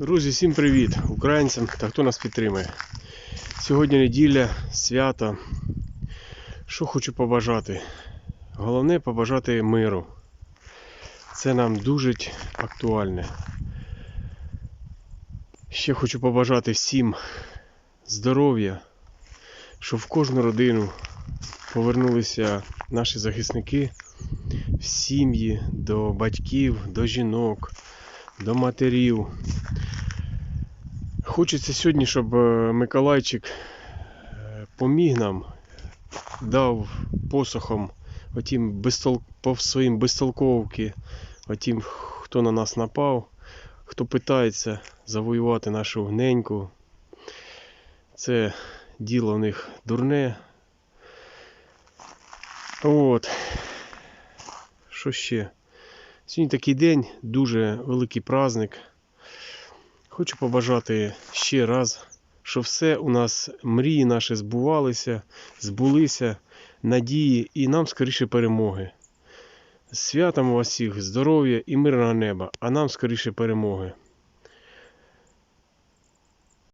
Друзі, всім привіт українцям та хто нас підтримує. Сьогодні неділя, свято. Що хочу побажати? Головне побажати миру. Це нам дуже актуальне. Ще хочу побажати всім здоров'я, щоб в кожну родину повернулися наші захисники в сім'ї, до батьків, до жінок, до матерів. Хочеться сьогодні, щоб е, Миколайчик е, поміг нам, дав посохом отім безтол... по своїм безтолковки, отім, хто на нас напав, хто питається завоювати нашу гненьку. Це діло в них дурне. От. Що ще? Сьогодні такий день, дуже великий праздник. Хочу побажати ще раз, щоб все у нас мрії наші збувалися, збулися, надії і нам скоріше перемоги. З Святом вас всіх, здоров'я і мирного неба, а нам скоріше перемоги.